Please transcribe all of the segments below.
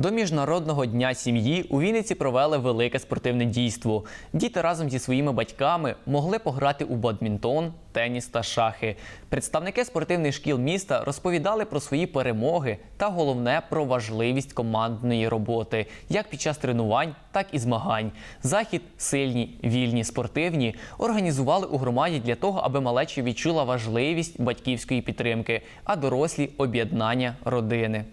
До міжнародного дня сім'ї у Вінниці провели велике спортивне дійство. Діти разом зі своїми батьками могли пограти у бадмінтон, теніс та шахи. Представники спортивних шкіл міста розповідали про свої перемоги та головне про важливість командної роботи, як під час тренувань, так і змагань. Захід сильні, вільні, спортивні організували у громаді для того, аби малечі відчула важливість батьківської підтримки, а дорослі об'єднання родини.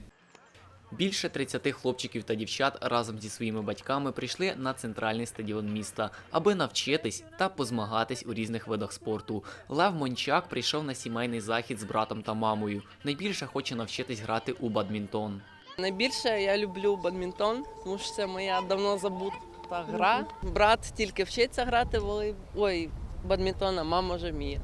Більше 30 хлопчиків та дівчат разом зі своїми батьками прийшли на центральний стадіон міста, аби навчитись та позмагатись у різних видах спорту. Лев Мончак прийшов на сімейний захід з братом та мамою. Найбільше хоче навчитись грати у бадмінтон. Найбільше я люблю бадмінтон, тому що це моя давно забута гра. Брат тільки вчиться грати волей... Ой, бадмінтон, а мама вже вміє.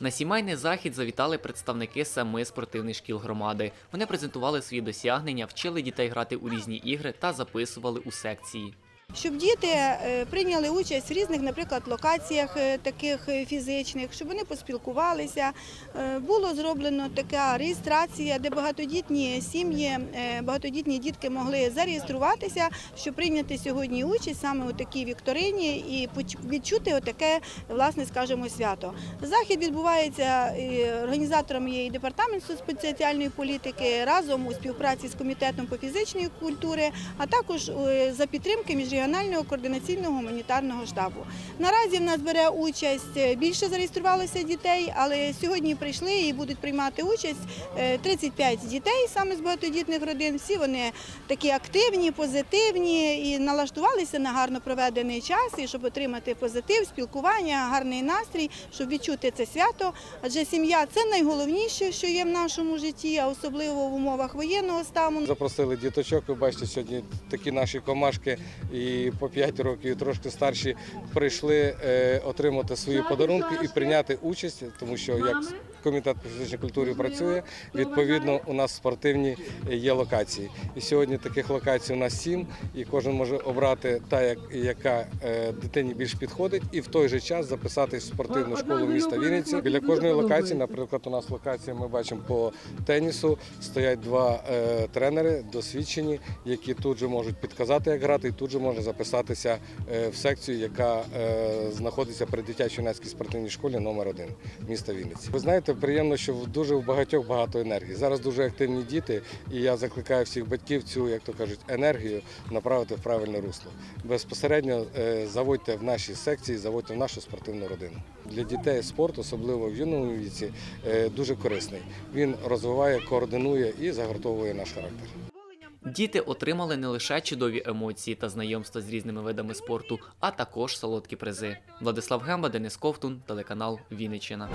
На сімейний захід завітали представники семи спортивних шкіл громади. Вони презентували свої досягнення, вчили дітей грати у різні ігри та записували у секції. Щоб діти е, прийняли участь в різних, наприклад, локаціях е, таких е, фізичних, щоб вони поспілкувалися. Було зроблено така реєстрація, де багатодітні сім'ї, багатодітні дітки могли зареєструватися, щоб прийняти сьогодні участь саме у такій вікторині і відчути отаке, власне, скажімо, свято. Захід відбувається організатором є і департамент соціальної політики разом у співпраці з комітетом по фізичної культури, а також за підтримки міжрегіонального координаційного гуманітарного штабу. Наразі в нас бере участь е, більше зареєструвалося дітей, але сьогодні прийшли і будуть приймати участь е, 35 дітей саме з багатодітних родин. Всі вони такі активні, позитивні і налаштувалися на гарно проведений час, і щоб отримати позитив, спілкування, гарний настрій, щоб відчути це свято. Адже сім'я це найголовніше, що є в нашому житті, а особливо в умовах воєнного стану. Запросили діточок. Ви бачите, сьогодні такі наші комашки і по 5 років, трошки старші прийшли е, отримати свої подарунки і прийняти участь, тому що як комітет по фізичній культурі працює, відповідно у нас спортивні є локації. І сьогодні таких локацій у нас сім, і кожен може обрати та, яка е, дитині більш підходить, і в той же час записатись в спортивну школу міста Вінниці. Біля кожної локації, наприклад, у нас локація ми бачимо по тенісу, стоять два е, тренери досвідчені, які тут же можуть підказати, як грати, і тут же можна записатися е, в секцію, яка знаходиться при дитячо-юнацькій спортивній школі номер 1 міста Вінниці. Ви знаєте, приємно, що дуже в багатьох багато енергії. Зараз дуже активні діти, і я закликаю всіх батьків цю, як то кажуть, енергію направити в правильне русло. Безпосередньо е, заводьте в наші секції, заводьте в нашу спортивну родину. Для дітей спорт, особливо в юному віці, е, дуже корисний. Він розвиває, координує і загартовує наш характер. Діти отримали не лише чудові емоції та знайомства з різними видами спорту, а також солодкі призи. Владислав Гемба, Денис Ковтун, телеканал Вінниччина.